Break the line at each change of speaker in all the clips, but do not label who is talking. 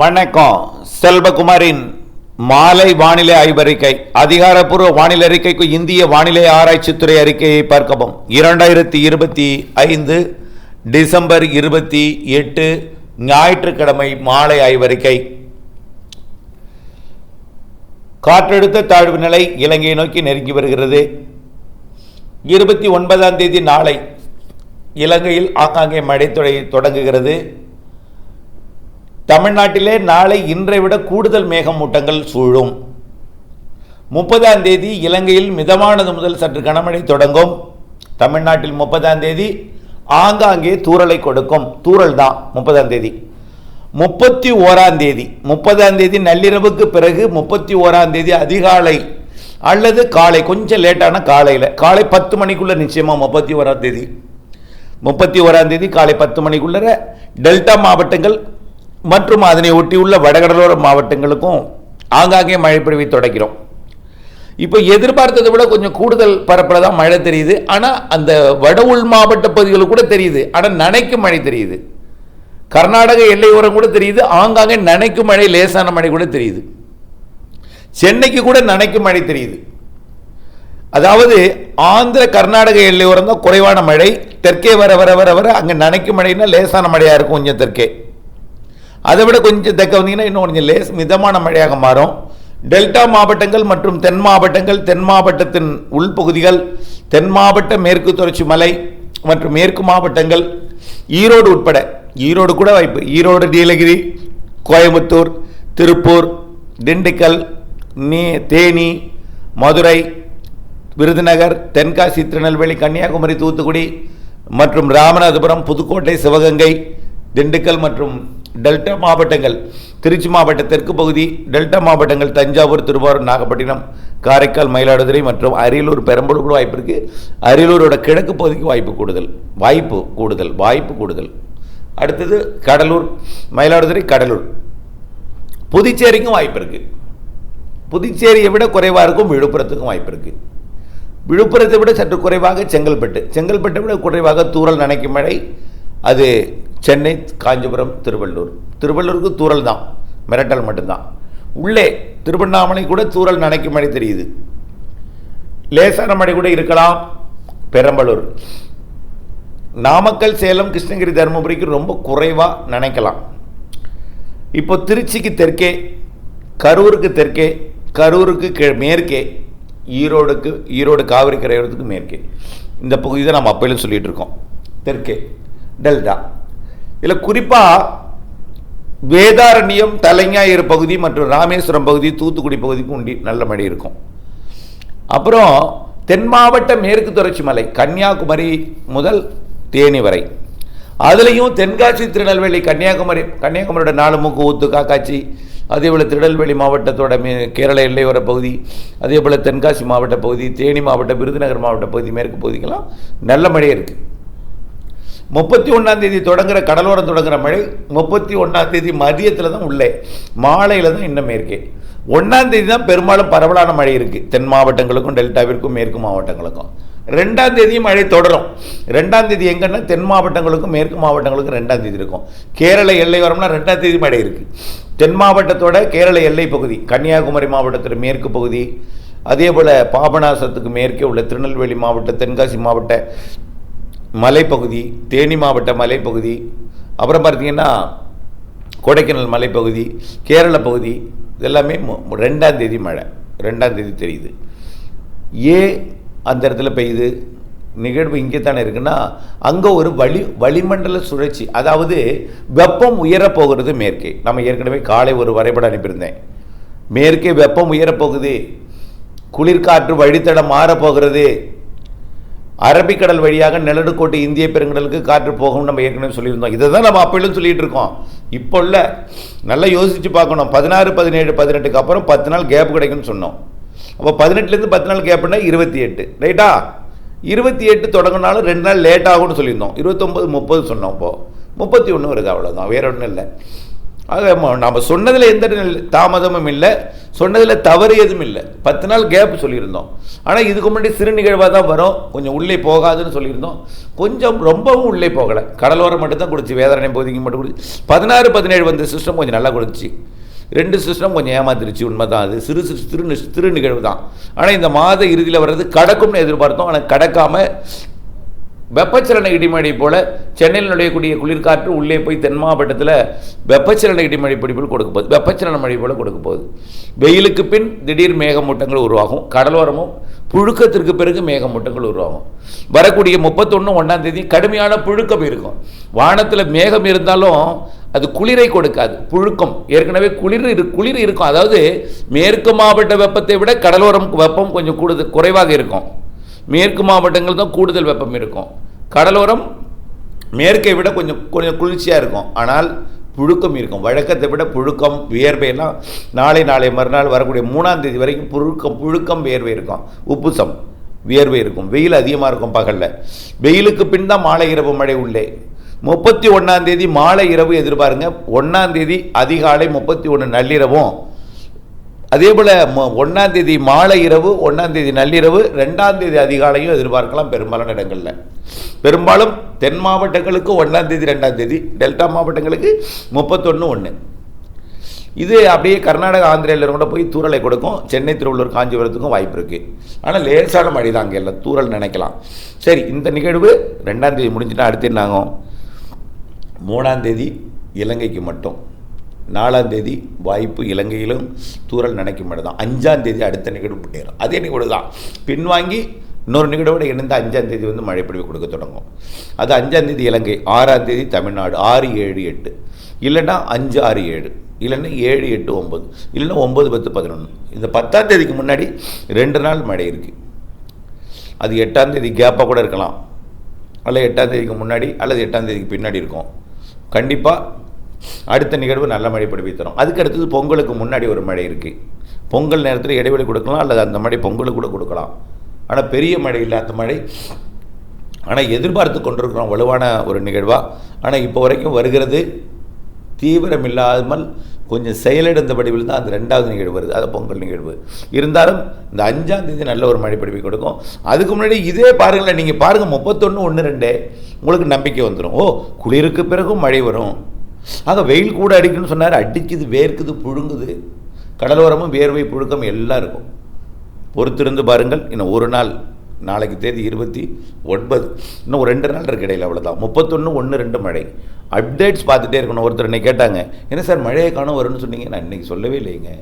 வணக்கம். செல்வகுமாரின் மாலை வானிலை ஆய்வறிக்கை அதிகாரப்பூர்வ வானிலை அறிக்கைக்கு இந்திய வானிலை ஆராய்ச்சித்துறை அறிக்கையை பார்க்கவும். இரண்டாயிரத்தி இருபத்தி ஐந்து டிசம்பர் இருபத்தி எட்டு ஞாயிற்றுக்கிழமை மாலை ஆய்வறிக்கை. காற்றழுத்த தாழ்வு நிலை இலங்கையை நோக்கி நெருங்கி வருகிறது. இருபத்தி ஒன்பதாம் தேதி நாளை இலங்கையில் ஆங்காங்கே மழை தொடங்குகிறது. தமிழ்நாட்டிலே நாளை இன்றை விட கூடுதல் மேகமூட்டங்கள் சூழும். முப்பதாம் தேதி இலங்கையில் மிதமானது முதல் சற்று கனமழை தொடங்கும். தமிழ்நாட்டில் முப்பதாம் தேதி ஆங்காங்கே தூறலை கொடுக்கும். தூறல் தான் முப்பதாம் தேதி. முப்பத்தி ஓராம் தேதி. முப்பதாம் தேதி நள்ளிரவுக்கு பிறகு முப்பத்தி ஓராம் தேதி அதிகாலை அல்லது காலை கொஞ்சம் லேட்டான காலையில். காலை பத்து மணிக்குள்ள நிச்சயமா முப்பத்தி ஓராம் தேதி. முப்பத்தி ஓராம் தேதி காலை பத்து மணிக்குள்ளே டெல்டா மாவட்டங்கள் மற்றும் அதனை ஒட்டியுள்ள வடகடலோர மாவட்டங்களுக்கும் ஆங்காங்கே மழை பொழிவை தொடக்கிறோம். இப்போ எதிர்பார்த்ததை விட கொஞ்சம் கூடுதல் பரப்பில் தான் மழை தெரியுது. ஆனால் அந்த வட உள் மாவட்ட பகுதிகளுக்கு கூட தெரியுது. ஆனால் நனைக்கும் மழை தெரியுது. கர்நாடக எல்லையோரம் கூட தெரியுது. ஆங்காங்கே நனைக்கும் மழை லேசான மழை கூட தெரியுது. சென்னைக்கு கூட நனைக்கும் மழை தெரியுது. அதாவது ஆந்திர கர்நாடக எல்லையோரம் தான் குறைவான மழை. தெற்கே வர வர வர வர அங்கே நனைக்கும் மழைன்னா லேசான மழையாக இருக்கும் கொஞ்சம் தெற்கே. அதை விட கொஞ்சம் தெற்க வந்தீங்கன்னா இன்னும் கொஞ்சம் லேஸ் மிதமான மழையாக மாறும். டெல்டா மாவட்டங்கள் மற்றும் தென் மாவட்டங்கள் தென் மாவட்டத்தின் உள்பகுதிகள் தென் மாவட்ட மேற்கு தொடர்ச்சி மலை மற்றும் மேற்கு மாவட்டங்கள் ஈரோடு உட்பட ஈரோடு கூட வாய்ப்பு ஈரோடு நீலகிரி கோயம்புத்தூர் திருப்பூர் திண்டுக்கல் நீ தேனி மதுரை விருதுநகர் தென்காசி திருநெல்வேலி கன்னியாகுமரி தூத்துக்குடி மற்றும் ராமநாதபுரம் புதுக்கோட்டை சிவகங்கை திண்டுக்கல் மற்றும் டெல்டா மாவட்டங்கள் திருச்சி மாவட்ட தெற்கு பகுதி டெல்டா மாவட்டங்கள் தஞ்சாவூர் திருவாரூர் நாகப்பட்டினம் காரைக்கால் மயிலாடுதுறை மற்றும் அரியலூர் பெரம்பலூர் கூட வாய்ப்பு இருக்குது அரியலூரோட கிழக்கு பகுதிக்கு வாய்ப்பு கூடுதல். வாய்ப்பு கூடுதல் வாய்ப்பு கூடுதல். அடுத்தது கடலூர் மயிலாடுதுறை கடலூர். புதுச்சேரிக்கும் வாய்ப்பு இருக்குது புதுச்சேரியை விட குறைவாக இருக்கும் விழுப்புரத்துக்கும் வாய்ப்பு இருக்குது விழுப்புரத்தை விட சற்று குறைவாக செங்கல்பட்டு. செங்கல்பட்டை விட குறைவாக தூறல் நனைக்கும் மழை. அது சென்னை காஞ்சிபுரம் திருவள்ளூர். திருவள்ளூருக்கு தூரல் தான். மிரட்டல் மட்டும்தான். உள்ளே திருவண்ணாமலை கூட தூரல் நினைக்கும் மழை தெரியுது. லேசான மழை கூட இருக்கலாம். பெரம்பலூர். நாமக்கல் சேலம் கிருஷ்ணகிரி தருமபுரிக்கு ரொம்ப குறைவாக நினைக்கலாம். இப்போ திருச்சிக்கு தெற்கே கரூருக்கு தெற்கே கரூருக்கு கீழ் மேற்கே ஈரோடுக்கு ஈரோடு காவிரி கரையோரத்துக்கு மேற்கே. இந்த பகுதி தான் நம்ம அப்பையிலும் சொல்லிகிட்டு இருக்கோம். தெற்கே டெல்டா. இதில் குறிப்பாக வேதாரண்யம் தலைஞாயிறு பகுதி மற்றும் ராமேஸ்வரம் பகுதி தூத்துக்குடி பகுதிக்கும் உண்டி நல்ல மழை இருக்கும். அப்புறம் தென் மாவட்ட மேற்கு தொடர்ச்சி மலை கன்னியாகுமரி முதல் தேனி வரை. அதுலேயும் தென்காசி திருநெல்வேலி கன்னியாகுமரி கன்னியாகுமரியோட நாலு மூக்கு ஊத்து காக்காச்சி அதே போல் திருநெல்வேலி மாவட்டத்தோட மே கேரள எல்லையோர பகுதி அதே போல் தென்காசி மாவட்ட பகுதி தேனி மாவட்ட விருதுநகர் மாவட்ட பகுதி மேற்கு பகுதிக்கெல்லாம் நல்ல மழை இருக்குது முப்பத்தி ஒன்றாம் தேதி தொடங்குற கடலோரம் தொடங்குற மழை முப்பத்தி ஒன்றாம் தேதி மதியத்தில் தான் உள்ளே. மாலையில் தான் இன்னும் மேற்கே. ஒன்றாம் தேதி தான் பெரும்பாலும் பரவலான மழை இருக்குது தென் மாவட்டங்களுக்கும் டெல்டாவிற்கும் மேற்கு மாவட்டங்களுக்கும். ரெண்டாம் தேதியும் மழை தொடரும். ரெண்டாம் தேதி எங்கன்னா தென் மாவட்டங்களுக்கும் மேற்கு மாவட்டங்களுக்கும் ரெண்டாம் தேதி இருக்கும். கேரள எல்லையோரம்னா ரெண்டாம் தேதி மழை இருக்குது தென் மாவட்டத்தோட கேரள எல்லை பகுதி கன்னியாகுமரி மாவட்டத்தில் மேற்கு பகுதி அதே போல் பாபநாசத்துக்கு மேற்கே உள்ள திருநெல்வேலி மாவட்டம் தென்காசி மாவட்ட மலைப்பகுதி தேனி மாவட்ட மலைப்பகுதி அப்புறம் பார்த்தீங்கன்னா கொடைக்கானல் மலைப்பகுதி கேரள பகுதி இதெல்லாமே ரெண்டாம் தேதி மழை. ரெண்டாம் தேதி தெரியுது. ஏன் அந்த இடத்துல பெய்யுது? நிகழ்வு இங்கே தானே இருக்குன்னா அங்கே ஒரு வளி வளிமண்டல சுழற்சி அதாவது வெப்பம் உயரப்போகிறது மேற்கே. நம்ம ஏற்கனவே காலை ஒரு வரைபடம் அனுப்பியிருந்தேன். மேற்கே வெப்பம் உயரப் போகுது குளிர்காற்று வழித்தடம் மாறப்போகிறது. அரபிக்கடல் வழியாக நிலநடுக்கோட்டு இந்திய பெருங்கடலுக்கு காற்று போகும் நம்ம ஏற்கனவே சொல்லியிருந்தோம். இதை தான் நம்ம அப்பையிலும் சொல்லிட்டு இருக்கோம். இப்போ இல்லை. நல்லா யோசிச்சு பார்க்கணும். பதினாறு பதினேழு பதினெட்டுக்கு அப்புறம் பத்து நாள் கேப் கிடைக்கும்னு சொன்னோம். அப்போ பதினெட்டுலேருந்து பத்து நாள் கேப்னா இருபத்தி எட்டு. ரைட்டா? இருபத்தி எட்டு தொடங்கினாலும் ரெண்டு நாள் லேட் ஆகும்னு சொல்லியிருந்தோம். இருபத்தொம்பது முப்பது சொன்னோம் இப்போது முப்பத்தி ஒன்று வருது அவ்வளோதான் வேற ஒன்றும் இல்லை. ஆக நாம் சொன்னதில் எந்த தாமதமும் இல்லை. சொன்னதில் தவறு எதுவும் இல்லை. பத்து நாள் கேப் சொல்லியிருந்தோம். ஆனால் இதுக்கு முன்னாடி சிறு நிகழ்வாக தான் வரும். கொஞ்சம் உள்ளே போகாதுன்னு சொல்லியிருந்தோம். கொஞ்சம் ரொம்பவும் உள்ளே போகலை. கடலோரம் மட்டும் தான் கொடுத்து வேதனை போதிக்கு மட்டும் கொடுத்து பதினாறு பதினேழு வந்த சிஸ்டம் கொஞ்சம் நல்லா கொடுத்துச்சு ரெண்டு சிஸ்டம் கொஞ்சம் ஏமாத்திருச்சு. உண்மை தான் அது. சிறு சிறு சிறு திரு சிறு நிகழ்வு தான். ஆனால் இந்த மாத இறுதியில் வர்றது கடக்கும்னு எதிர்பார்த்தோம். ஆனால் கடக்காமல் வெப்பச்சலன இடிமழை போல சென்னையில் நுழையக்கூடிய குளிர்காற்று உள்ளே போய் தென் மாவட்டத்தில் வெப்பச்சலன இடிமழை பிடிப்பில் கொடுக்க போகுது வெப்பச்சலன மழை போல கொடுக்க போகுது வெயிலுக்கு பின் திடீர் மேகமூட்டங்கள் உருவாகும். கடலோரமும் புழுக்கத்திற்கு பிறகு மேகமூட்டங்கள் உருவாகும். வரக்கூடிய முப்பத்தொன்று ஒன்றாம் தேதி கடுமையான புழுக்கம் இருக்கும். வானத்தில் மேகம் இருந்தாலும் அது குளிரை கொடுக்காது. புழுக்கம். ஏற்கனவே குளிர் இரு குளிர் இருக்கும். அதாவது மேற்கு மாவட்ட வெப்பத்தை விட கடலோரம் வெப்பம் கொஞ்சம் கூடுதல் குறைவாக இருக்கும். மேற்கு மாவட்டங்கள் தான் கூடுதல் வெப்பம் இருக்கும். கடலோரம் மேற்கை விட கொஞ்சம் கொஞ்சம் குளிர்ச்சியாக இருக்கும். ஆனால் புழுக்கம் இருக்கும். வழக்கத்தை விட புழுக்கம் வியர்வையெல்லாம் நாளை நாளை மறுநாள் வரக்கூடிய மூணாம் தேதி வரைக்கும் புழுக்கம் புழுக்கம் வியர்வை இருக்கும். உப்புசம் வியர்வை இருக்கும். வெயில் அதிகமாக இருக்கும் பகலில். வெயிலுக்கு பின் தான் மாலை இரவு மழை உள்ளே. முப்பத்தி ஒன்றாம் தேதி மாலை இரவு எதிர்பாருங்க. ஒன்றாம் தேதி அதிகாலை முப்பத்தி ஒன்று நள்ளிரவும். அதே போல் ஒன்றாந்தேதி மாலை இரவு ஒன்றாந்தேதி நள்ளிரவு ரெண்டாந்தேதி அதிகாலையும் எதிர்பார்க்கலாம் பெரும்பாலான இடங்களில். பெரும்பாலும் தென் மாவட்டங்களுக்கு ஒன்றாந்தேதி ரெண்டாந்தேதி டெல்டா மாவட்டங்களுக்கு முப்பத்தொன்று ஒன்று இது அப்படியே கர்நாடகா ஆந்திரையில் கூட போய் தூறலை கொடுக்கும். சென்னை திருவள்ளூர் காஞ்சிபுரத்துக்கும் வாய்ப்பு இருக்குது ஆனால் லேசான மழை தான் அங்கே இல்லை தூறல் நினைக்கலாம். சரி இந்த நிகழ்வு ரெண்டாந்தேதி முடிஞ்சுட்டா அடுத்து என்ன ஆகும் இலங்கைக்கு மட்டும். நாலாம் தேதி வாய்ப்பு இலங்கையிலும் தூறல் நினைக்கும் மட்டும் தான் அஞ்சாம் தேதி அடுத்த நிகழ்வு முன்னேறும். அதே நிகழ்வு தான். பின்வாங்கி இன்னொரு நிகழ்வோடு இணைந்து அஞ்சாம் தேதி வந்து மழைப்பொழிவு கொடுக்க தொடங்கும். அது அஞ்சாம் தேதி இலங்கை ஆறாம் தேதி தமிழ்நாடு ஆறு ஏழு எட்டு. இல்லைன்னா அஞ்சு ஆறு ஏழு. இல்லைன்னா ஏழு எட்டு ஒம்பது இல்லைன்னா ஒம்பது பத்து பதினொன்று இந்த பத்தாம் தேதிக்கு முன்னாடி ரெண்டு நாள் மழை இருக்குது அது எட்டாம் தேதி கேப்பாக கூட இருக்கலாம். அல்ல எட்டாம் தேதிக்கு முன்னாடி அல்லது எட்டாம் தேதிக்கு பின்னாடி இருக்கும். கண்டிப்பாக அடுத்த நிகழ்வு நல்ல மழை பொழிவை தரும். அதுக்கு அடுத்தது பொங்கலுக்கு முன்னாடி ஒரு மழை இருக்குது பொங்கல் நேரத்தில் இடைவெளி கொடுக்கலாம் அல்லது அந்த மழை பொங்கலுக்கு கூட கொடுக்கலாம். ஆனால் பெரிய மழை இல்லாத மழை. ஆனால் எதிர்பார்த்து கொண்டிருக்கிறோம் வலுவான ஒரு நிகழ்வாக ஆனால் இப்போ வரைக்கும் வருகிறது. தீவிரம் இல்லாமல் கொஞ்சம் செயலிழந்த வடிவில் தான் அந்த ரெண்டாவது நிகழ்வு வருது. அது பொங்கல் நிகழ்வு. இருந்தாலும் இந்த அஞ்சாம் தேதி நல்ல ஒரு மழை பிடிப்பை கொடுக்கும். அதுக்கு முன்னாடி இதே பாருங்களேன் நீங்கள் பாருங்கள் முப்பத்தொன்று ஒன்று ரெண்டு. உங்களுக்கு நம்பிக்கை வந்துடும் ஓ குளிருக்கு பிறகும் மழை வரும். ஆக வெயில் கூட அடிக்குன்னு சொன்னார். அடிக்குது வேர்க்குது புழுங்குது. கடலோரமும் வேர்வை புழுக்கம் எல்லாம் இருக்கும். பொறுத்திருந்து பாருங்கள். இன்னும் ஒரு நாள் நாளைக்கு தேதி இருபத்தி ஒன்பது. இன்னும் ஒரு ரெண்டு நாள் இருக்கு இடையில் அவ்வளோதான் முப்பத்தொன்று ஒன்று ரெண்டு மழை. அப்டேட்ஸ் பார்த்துட்டே இருக்கணும். ஒருத்தர் என்னை கேட்டாங்க என்ன சார் மழையை காணும் வரும்னு சொன்னீங்க? நான் இன்னைக்கு சொல்லவே இல்லைங்க.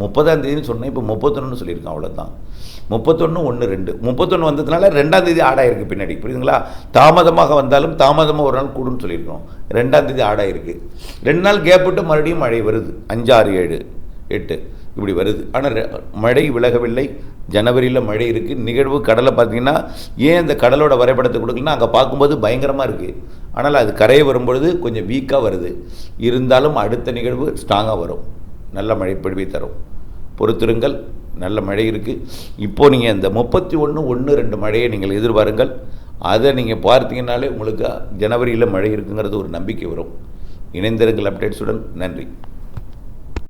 முப்பதாம் தேதினு சொன்னேன் இப்போ முப்பத்தொன்று சொல்லியிருக்கேன் அவ்வளோதான் முப்பத்தொன்று ஒன்று ரெண்டு. முப்பத்தொன்று வந்ததுனால ரெண்டாம் தேதி ஆடாயிருக்கு பின்னாடி. புரியுதுங்களா? தாமதமாக வந்தாலும் தாமதமாக ஒரு நாள் கூடுன்னு சொல்லியிருக்கோம் ரெண்டாம் தேதி ஆடாயிருக்கு ரெண்டு நாள் கேப் விட்டு மறுபடியும் மழை வருது. அஞ்சு ஆறு ஏழு எட்டு இப்படி வருது. ஆனால் மழை விலகவில்லை. ஜனவரியில் மழை இருக்குது நிகழ்வு கடலை பார்த்தீங்கன்னா ஏன் இந்த கடலோட வரைபடத்தை கொடுக்கலன்னா அங்கே பார்க்கும்போது பயங்கரமாக இருக்குது ஆனால் அது கரையை வரும்பொழுது கொஞ்சம் வீக்காக வருது. இருந்தாலும் அடுத்த நிகழ்வு ஸ்ட்ராங்காக வரும். நல்ல மழை பொழிவை தரும். பொறுத்திருங்கள் நல்ல மழை இருக்குது இப்போது நீங்கள் இந்த முப்பத்தி ஒன்று ஒன்று ரெண்டு மழையை நீங்கள் எதிர்பாருங்கள். அதை நீங்கள் பார்த்தீங்கன்னாலே உங்களுக்கு ஜனவரியில் மழை இருக்குங்கிறது ஒரு நம்பிக்கை வரும். இணைந்திருங்கள் அப்டேட்ஸுடன் நன்றி.